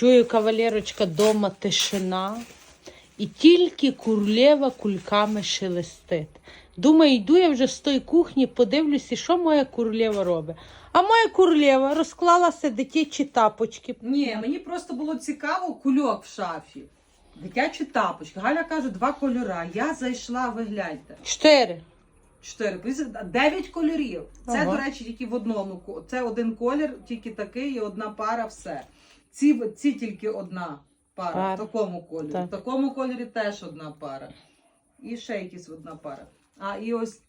Чую, кавалерочка, дома тишина. І тільки курлєва кульками шелестить. Думаю, йду я вже з тої кухні, подивлюся, що моя курлєва робить. А моя курлєва розклалася дитячі тапочки. Ні, мені просто було цікаво кульок в шафі. Дитячі тапочки. Галя каже, два кольора. Я зайшла, ви гляньте. Чотири. Чотири. Дев'ять кольорів. Це, Ага. до речі, тільки в одному. Це один колір, тільки такий, і одна пара, все. Ці, ці тільки одна пара, Пара. в такому кольорі. Так. В такому кольорі теж одна пара. І ще якісь одна пара. А, і ось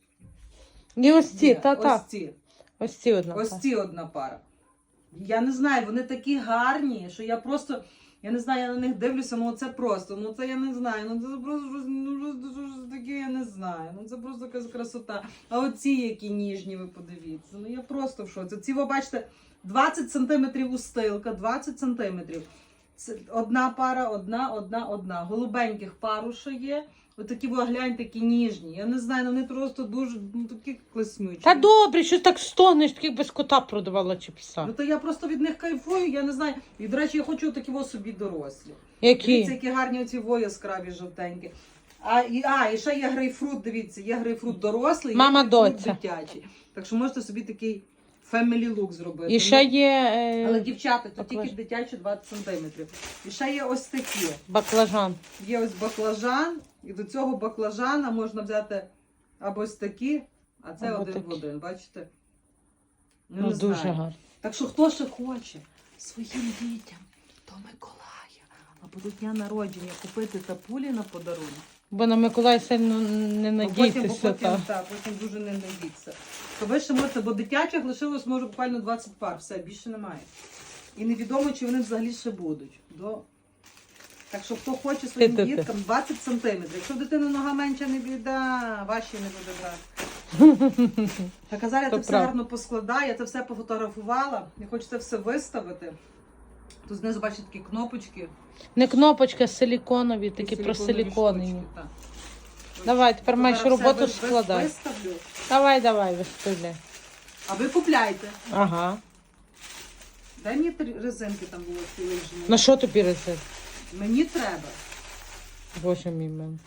І ось ці, та, та. ось ці. Ось ці одна. Ось пара. ці одна пара. Я не знаю, вони такі гарні, що я просто. Я не знаю, я на них дивлюся, ну це просто. Ну це я не знаю. Ну це просто щось, ну, таке, я не знаю. Ну це просто якась красота. А оці які ніжні, ви подивіться. Ну я просто в шоці. Ці, ви бачите, 20 сантиметрів устилка, 20 сантиметрів. Це одна пара, одна, одна, одна. Голубеньких пару ще є. Отакі ви гляньте, такі ніжні. Я не знаю, вони просто дуже ну, такі класнючі. Та добре, що так стогнеш, таких без кота продавала чи пса. Ну то я просто від них кайфую, я не знаю. І до речі, я хочу такі во собі дорослі. Які? Дивіться, які гарні оці во яскраві жовтенькі. А і, а, і ще є грейпфрут, дивіться, є грейпфрут дорослий, Мама, є грейпфрут доця. дитячий. Так що можете собі такий family look зробити. І ще є е, Але дівчата, то баклаж- тільки дитячі 20 сантиметрів. І ще є ось такі. баклажан. Є ось баклажан, і до цього баклажана можна взяти або ось такі, а це Або один такі. в один, бачите? Ну, не дуже знаю. гарно. Так що хто ще хоче своїм дітям до Миколая або до дня народження купити тапулі на подарунок. Бо на Миколая сильно не Бо потім, бо потім, Та. потім дуже не надіться. То ви ще можете, бо дитячих лишилось може буквально 20 пар, все, більше немає. І невідомо, чи вони взагалі ще будуть. До... Так що хто хоче своїм Ти-ти-ти. діткам 20 сантиметрів. Якщо в дитини нога менша, не біда, ваші не буде брати. Так, Азарія, То ти все гарно поскладає, я це все пофотографувала. Я хочу це все виставити. Тут знизу бачите такі кнопочки. Не кнопочки, а силіконові, такі силіконові просиліконені. так. Давай, тепер маєш Зараз роботу складати. Виставлю. Давай, давай, виставляй. А ви купляйте. Ага. Дай мені три резинки там було цілий На що тобі рецепт? Мені треба. Боже мій мен.